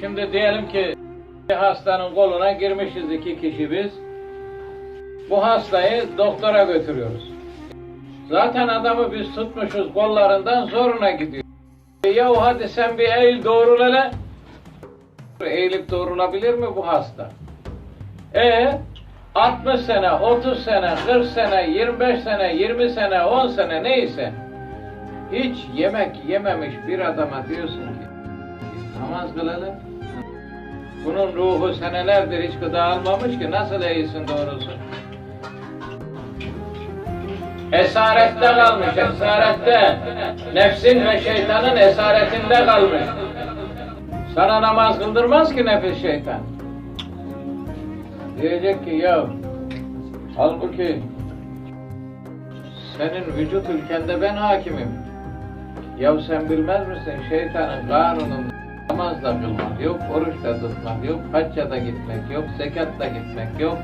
Şimdi diyelim ki bir hastanın koluna girmişiz iki kişi biz. Bu hastayı doktora götürüyoruz. Zaten adamı biz tutmuşuz kollarından zoruna gidiyor. Yahu hadi sen bir eğil doğrul. Eğilip doğrulabilir mi bu hasta? E 60 sene, 30 sene, 40 sene, 25 sene, 20 sene, 10 sene neyse hiç yemek yememiş bir adama diyorsun ki namaz kıl hele. Bunun ruhu senelerdir hiç gıda almamış ki nasıl eğilsin doğrusu? Esarette kalmış, esarette. Nefsin ve şeytanın esaretinde kalmış. Sana namaz kıldırmaz ki nefis şeytan. Diyecek ki ya halbuki senin vücut ülkende ben hakimim. Ya sen bilmez misin şeytanın kanunun namaz da kılmak yok, oruç da tutmak yok, hacca da gitmek yok, zekat da gitmek yok,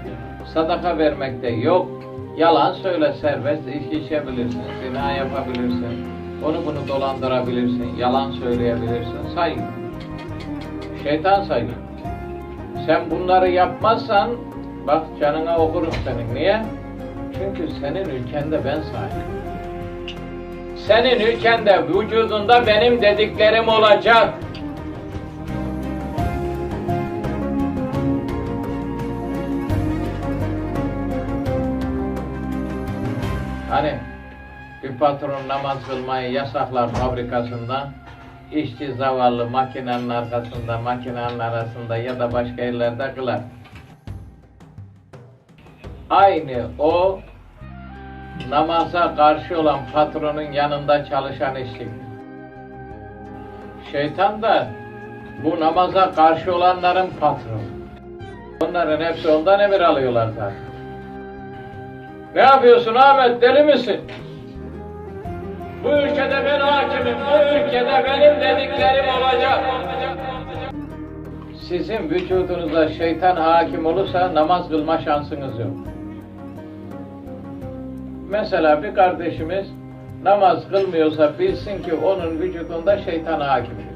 sadaka vermek de yok. Yalan söyle serbest, içki içebilirsin, zina yapabilirsin, onu bunu dolandırabilirsin, yalan söyleyebilirsin, saygı. Şeytan saygı. Sen bunları yapmazsan bak canına okurum senin. Niye? Çünkü senin ülkende ben sahibim. Senin ülkende vücudunda benim dediklerim olacak. Hani bir patron namaz kılmayı yasaklar fabrikasında işçi zavallı makinenin arkasında, makinenin arasında ya da başka yerlerde kılar. Aynı o namaza karşı olan patronun yanında çalışan işçi. Şeytan da bu namaza karşı olanların patronu. Onların hepsi ondan emir alıyorlar zaten. Ne yapıyorsun Ahmet deli misin? Bu ülkede ben hakimim, bu ülkede benim dediklerim olacak. Sizin vücudunuza şeytan hakim olursa namaz kılma şansınız yok. Mesela bir kardeşimiz namaz kılmıyorsa bilsin ki onun vücudunda şeytan hakimdir.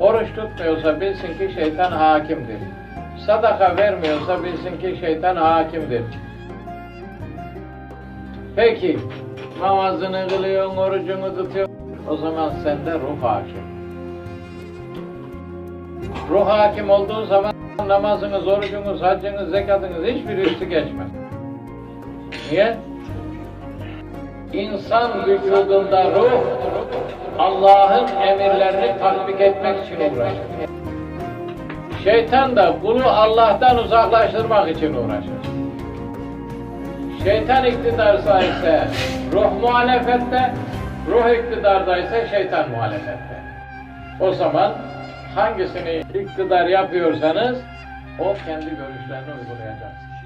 Oruç tutmuyorsa bilsin ki şeytan hakimdir. Sadaka vermiyorsa bilsin ki şeytan hakimdir. Peki, namazını kılıyorsun, orucunu tutuyorsun. O zaman sende ruh hakim. Ruh hakim olduğu zaman namazınız, orucunuz, haccınız, zekatınız hiçbir üstü geçmez. Niye? İnsan vücudunda ruh, Allah'ın emirlerini tatbik etmek için uğraşır. Şeytan da kulu Allah'tan uzaklaştırmak için uğraşır. Şeytan iktidarsa ise ruh muhalefette, ruh iktidardaysa ise şeytan muhalefette. O zaman hangisini iktidar yapıyorsanız o kendi görüşlerini uygulayacaksınız.